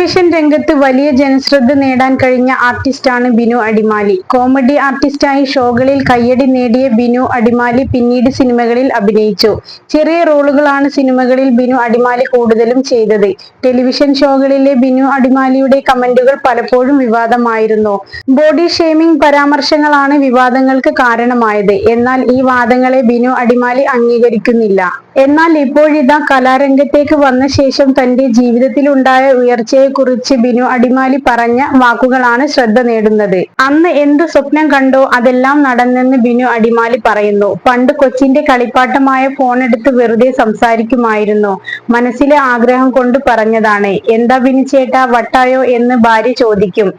Television രംഗത്ത് വലിയ ജനശ്രദ്ധ നേടാൻ കഴിഞ്ഞ ആർട്ടിസ്റ്റാണ് ബിനു അടിമാലി. കോമഡി ആർട്ടിസ്റ്റായി ഷോകളിൽ കയ്യടി നേടിയ ബിനു അടിമാലി പിന്നീട് സിനിമകളിൽ അഭിനയിച്ചു. ചെറിയ റോളുകളാണ് സിനിമകളിൽ ബിനു അടിമാലി കൂടുതലും ചെയ്തത്. ടെലിവിഷൻ ഷോകളിലെ ബിനു അടിമാലിയുടെ കമന്റുകൾ പലപ്പോഴും വിവാദമായിരുന്നു. ബോഡി ഷേമിംഗ് പരാമർശങ്ങളാണ് വിവാദങ്ങൾക്ക് കാരണമായത്. എന്നാൽ ഈ വാദങ്ങളെ ബിനു അടിമാലി അംഗീകരിക്കുന്നില്ല. എന്നാൽ ഇപ്പോഴിതാ കലാരംഗത്തേക്ക് വന്ന ശേഷം തന്റെ ജീവിതത്തിലുണ്ടായ ഉയർച്ചയെക്കുറിച്ച് ബിനു അടിമാലി പറഞ്ഞ വാക്കുകളാണ് ശ്രദ്ധ നേടുന്നത്. അന്ന് എന്ത് സ്വപ്നം കണ്ടോ അതെല്ലാം നടന്നെന്ന് ബിനു അടിമാലി പറയുന്നു. പണ്ട് കൊച്ചിന്റെ കളിപ്പാട്ടമായ ഫോൺ എടുത്ത് വെറുതെ സംസാരിക്കുമായിരുന്നു. മനസ്സിലെ ആഗ്രഹം കൊണ്ട് പറഞ്ഞതാണ്. എന്താ ബിനു ചേട്ടാ വട്ടായോ? എന്ന് ഭാര്യ ചോദിക്കും.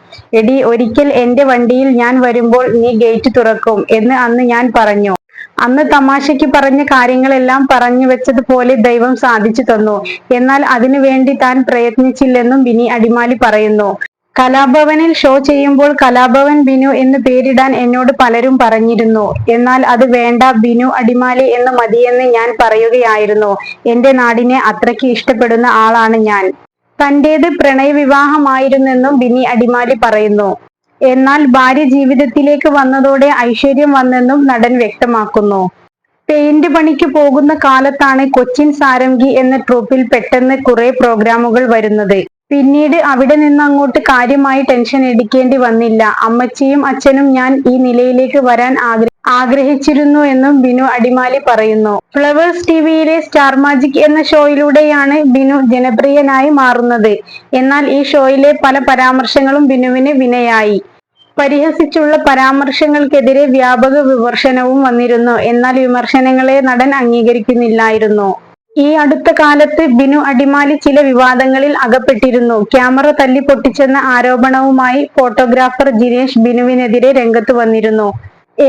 എടി ഒരിക്കൽ എന്റെ വണ്ടിയിൽ ഞാൻ വരുമ്പോൾ നീ ഗേറ്റ് തുറക്കും എന്ന് അന്ന് ഞാൻ പറഞ്ഞു. അന്ന് തമാശയ്ക്ക് പറഞ്ഞ കാര്യങ്ങളെല്ലാം പറഞ്ഞു വെച്ചതുപോലെ ദൈവം സാധിച്ചു തന്നു. എന്നാൽ അതിനു വേണ്ടി താൻ പ്രയത്നിച്ചില്ലെന്നും ബിനി അടിമാലി പറയുന്നു. കലാഭവനിൽ ഷോ ചെയ്യുമ്പോൾ കലാഭവൻ ബിനു എന്ന് പേരിടാൻ എന്നോട് പലരും പറഞ്ഞിരുന്നു. എന്നാൽ അത് വേണ്ട ബിനു അടിമാലി എന്ന് മതിയെന്ന് ഞാൻ പറയുകയായിരുന്നു. എന്റെ നാടിനെ അത്രയ്ക്ക് ഇഷ്ടപ്പെടുന്ന ആളാണ് ഞാൻ. തന്റേത് പ്രണയവിവാഹമായിരുന്നെന്നും ബിനി അടിമാലി പറയുന്നു. എന്നാൽ ഭാര്യ ജീവിതത്തിലേക്ക് വന്നതോടെ ഐശ്വര്യം വന്നെന്നും നടൻ വ്യക്തമാക്കുന്നു. പെയിന്റ് പണിക്ക് പോകുന്ന കാലത്താണ് കൊച്ചിൻ സാരംഗി എന്ന ട്രൂപ്പിൽ പെട്ടെന്ന് കുറെ പ്രോഗ്രാമുകൾ വരുന്നത്. പിന്നീട് അവിടെ നിന്ന് അങ്ങോട്ട് കാര്യമായി ടെൻഷൻ എടുക്കേണ്ടി വന്നില്ല. അമ്മച്ചിയും അച്ഛനും ഞാൻ ഈ നിലയിലേക്ക് വരാൻ ആഗ്രഹ ആഗ്രഹിച്ചിരുന്നു എന്നും ബിനു അടിമാലി പറയുന്നു. ഫ്ലവേഴ്സ് ടിവിയിലെ സ്റ്റാർ മാജിക് എന്ന ഷോയിലൂടെയാണ് ബിനു ജനപ്രിയനായി മാറുന്നത്. എന്നാൽ ഈ ഷോയിലെ പല പരാമർശങ്ങളും ബിനുവിന് വിനയായി. പരിഹസിച്ചുള്ള പരാമർശങ്ങൾക്കെതിരെ വ്യാപക വിമർശനവും വന്നിരുന്നു. എന്നാൽ വിമർശനങ്ങളെ നടൻ അംഗീകരിക്കുന്നില്ലായിരുന്നു. ഈ അടുത്ത കാലത്ത് ബിനു അടിമാലി ചില വിവാദങ്ങളിൽ അകപ്പെട്ടിരുന്നു. ക്യാമറ തല്ലി പൊട്ടിച്ചെന്ന ആരോപണവുമായി ഫോട്ടോഗ്രാഫർ ജിനേഷ് ബിനുവിനെതിരെ രംഗത്ത് വന്നിരുന്നു.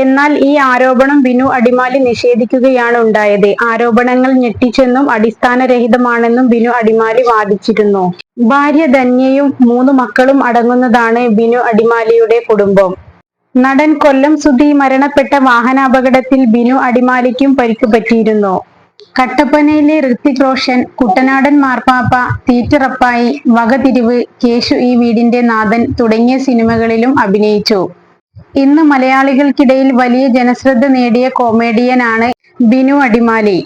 എന്നാൽ ഈ ആരോപണം ബിനു അടിമാലി നിഷേധിക്കുകയാണ് ഉണ്ടായത്. ആരോപണങ്ങൾ ഞെട്ടിച്ചെന്നും അടിസ്ഥാനരഹിതമാണെന്നും ബിനു അടിമാലി വാദിച്ചിരുന്നു. ഭാര്യ ധന്യയും മൂന്ന് മക്കളും അടങ്ങുന്നതാണ് ബിനു അടിമാലിയുടെ കുടുംബം. നടൻ കൊല്ലം സുധി മരണപ്പെട്ട വാഹനാപകടത്തിൽ ബിനു അടിമാലിക്കും പരിക്ക് പറ്റിയിരുന്നു. കട്ടപ്പനയിലെ ഋത്തിക് റോഷൻ കുട്ടനാടൻ മാർപ്പാപ്പ തീറ്ററപ്പായി വകതിരിവ് കേശു ഈ വീടിന്റെ നാഥൻ തുടങ്ങിയ സിനിമകളിലും അഭിനയിച്ചു. ഇന്ന് മലയാളികൾക്കിടയിൽ വലിയ ജനശ്രദ്ധ നേടിയ കോമേഡിയനാണ് ബിനു അടിമാലി.